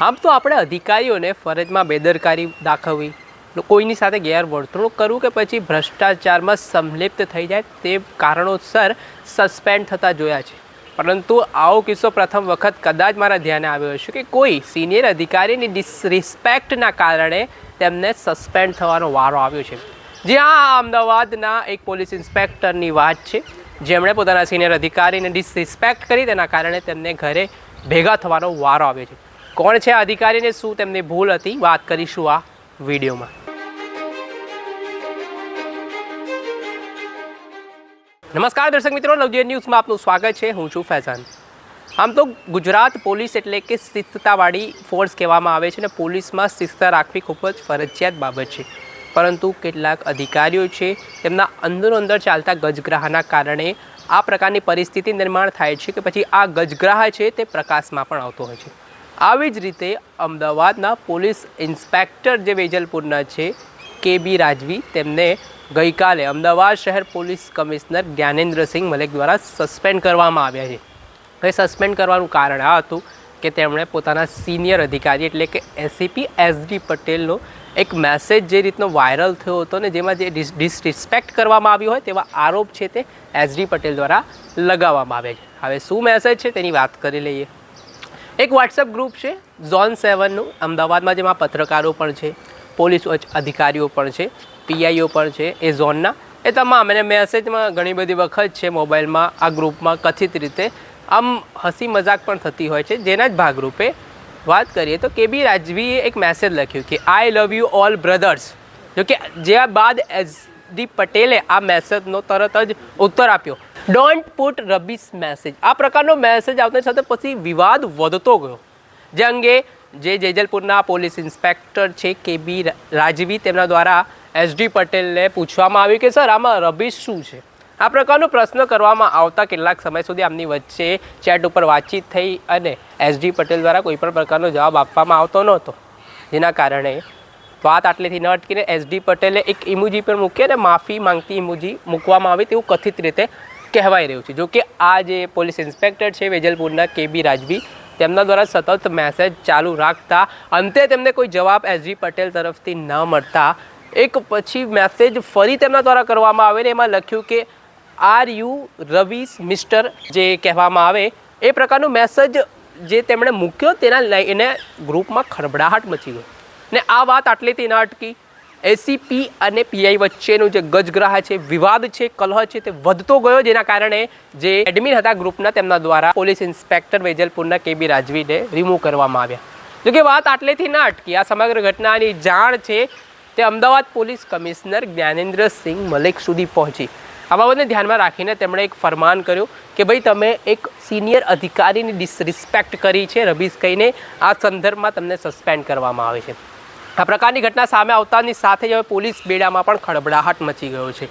આમ તો આપણે અધિકારીઓને ફરજમાં બેદરકારી દાખવવી કોઈની સાથે ગેરવર્તણૂક કરવું કે પછી ભ્રષ્ટાચારમાં સંલિપ્ત થઈ જાય તે કારણોસર સસ્પેન્ડ થતા જોયા છે. પરંતુ આવો કિસ્સો પ્રથમ વખત કદાચ મારા ધ્યાને આવ્યો હશે કે કોઈ સિનિયર અધિકારીની ડિસરિસ્પેક્ટના કારણે તેમને સસ્પેન્ડ થવાનો વારો આવ્યો છે. જ્યાં અમદાવાદના એક પોલીસ ઇન્સ્પેક્ટરની વાત છે, જેમણે પોતાના સિનિયર અધિકારીને ડિસરિસ્પેક્ટ કરી, તેના કારણે તેમને ઘરે ભેગા થવાનો વારો આવ્યો છે. કોણ છે આ અધિકારીને શું તેમની ભૂલ હતી? વાત કરીશું આ વિડીયોમાં. નમસ્કાર દર્શક મિત્રો, નવજીવન ન્યૂઝમાં આપનું સ્વાગત છે. હું છું ફૈઝાન. આમ તો ગુજરાત પોલીસ એટલે કે શિસ્તતાવાળી ફોર્સ કહેવામાં આવે છે અને પોલીસમાં શિસ્તતા રાખવી ખૂબ જ ફરજિયાત બાબત છે. પરંતુ કેટલાક અધિકારીઓ છે, તેમના અંદરો અંદર ચાલતા ગજગ્રાહના કારણે આ પ્રકારની પરિસ્થિતિ નિર્માણ થાય છે કે પછી આ ગજગ્રાહ છે તે પ્રકાશમાં પણ આવતો હોય છે. આવી જ રીતે અમદાવાદના પોલીસ ઇન્સ્પેક્ટર જે વેજલપુરના છે, કે બી રાજવી, તેમને ગઈકાલે અમદાવાદ શહેર પોલીસ કમિશનર જ્ઞાનેન્દ્રસિંહ મલેક દ્વારા સસ્પેન્ડ કરવામાં આવ્યા છે. હવે સસ્પેન્ડ કરવાનું કારણ આ હતું કે તેમણે પોતાના સિનિયર અધિકારી એટલે કે એસીપી એસડી પટેલનો એક મેસેજ જે રીતનો વાયરલ થયો હતો ને જેમાં જે ડિસરિસ્પેક્ટ કરવામાં આવ્યો હોય તેવા આરોપ છે તે એસડી પટેલ દ્વારા લગાવવામાં આવ્યા છે. હવે શું મેસેજ છે તેની વાત કરી લઈએ. એક વોટ્સએપ ગ્રુપ છે ઝોન સેવનનું અમદાવાદમાં જેમાં પત્રકારો પણ છે, પોલીસ અધિકારીઓ પણ છે પીઆઈઓ પણ છે એ ઝોનના એ તમામ, અને મેસેજમાં ઘણી બધી વખત છે મોબાઈલમાં, આ ગ્રુપમાં કથિત રીતે આમ હસી મજાક પણ થતી હોય છે. જેના જ ભાગરૂપે વાત કરીએ તો કે બી રાજવીએ એક મેસેજ લખ્યું કે I love you all brothers જોકે, જે બાદ એસ ડી પટેલે આ મેસેજનો તરત જ ઉત્તર આપ્યો. ડોન્ટ પુટ રબીસ મેસેજ આ પ્રકારનો મેસેજ આવતાની સાથે પછી વિવાદ વધતો ગયો. જે અંગે જે જેજલપુરના પોલીસ ઇન્સ્પેક્ટર છે કે બી રાજવી, તેમના દ્વારા એસડી પટેલને પૂછવામાં આવ્યું કે, સર, આમાં રબીશ શું છે? આ પ્રકારનો પ્રશ્ન કરવામાં આવતા કેટલાક સમય સુધી આમની વચ્ચે ચેટ ઉપર વાતચીત થઈ અને એસડી પટેલ દ્વારા કોઈ પણ પ્રકારનો જવાબ આપવામાં આવતો નહોતો. જેના કારણે વાત આટલેથી ન અટકીને એસડી પટેલે એક ઇમોજી પર મૂકી અને માફી માંગતી ઇમોજી મૂકવામાં આવી તેવું કથિત રીતે કહેવાઈ રહ્યું છે. જો કે આ જે પોલીસ ઇન્સ્પેક્ટર છે વેજલપુરના કે બી રાજવી, તેમના દ્વારા સતત મેસેજ ચાલુ રાખતા અંતે તેમને કોઈ જવાબ એસજી પટેલ તરફથી ન મળતા. એક પછી મેસેજ ફરી તેમના દ્વારા કરવામાં આવે ને એમાં લખ્યું કે, આર યુ રવિસ મિસ્ટર, જે કહેવામાં આવે, એ પ્રકારનો મેસેજ જે તેમણે મૂક્યો તેના લઈને ગ્રુપમાં ખળભળાહટ મચી ગયો ને આ વાત આટલીથી ન અટકી. એસીપી અને પીઆઈ વચ્ચેનું જે ગજગ્રાહ છે, વિવાદ છે, કલહ છે, તે વધતો ગયો જેના કારણે જે એડમિન હતા ગ્રુપના તેમના દ્વારા પોલીસ ઇન્સ્પેક્ટર વેજલપુરના કેબી રાજવીને રિમૂવ કરવામાં આવ્યા. જોકે વાત આટલેથી ના અટકી. આ સમગ્ર ઘટનાની જાણ છે તે અમદાવાદ પોલીસ કમિશનર જ્ઞાનેન્દ્રસિંહ મલિક સુધી પહોંચી. આ બાબતને ધ્યાનમાં રાખીને તેમણે એક ફરમાન કર્યું કે ભાઈ, તમે એક સિનિયર અધિકારીની ડિસરિસ્પેક્ટ કરી છે રબીશ કહીને આ સંદર્ભમાં તમને સસ્પેન્ડ કરવામાં આવે છે. આ પ્રકારની ઘટના સામે આવતાની સાથે જ હવે પોલીસ બેડામાં પણ ખળભળાહટ મચી ગયો છે.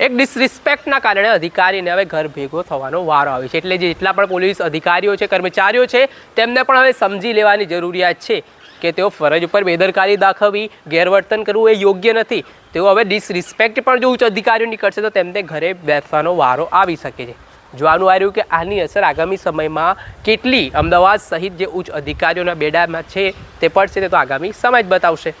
એક ડિસરિસ્પેક્ટના કારણે અધિકારીને હવે ઘર ભેગો થવાનો વારો આવે છે. એટલે જે જેટલા પણ પોલીસ અધિકારીઓ છે, કર્મચારીઓ છે, તેમને પણ હવે સમજી લેવાની જરૂરિયાત છે કે તેઓ ફરજ ઉપર બેદરકારી દાખવવી ગેરવર્તન કરવું એ યોગ્ય નથી. તેઓ હવે ડિસરિસ્પેક્ટ પણ જો ઉચ્ચ અધિકારીઓ નીકળશે તો તેમને ઘરે બેસવાનો વારો આવી શકે છે. જોવાનું આવ્યું કે આની અસર આગામી સમયમાં કેટલી અમદાવાદ સહિત જે ઉચ્ચ અધિકારીઓના બેડામાં છે તે પડશે તે તો આગામી સમય જ બતાવશે.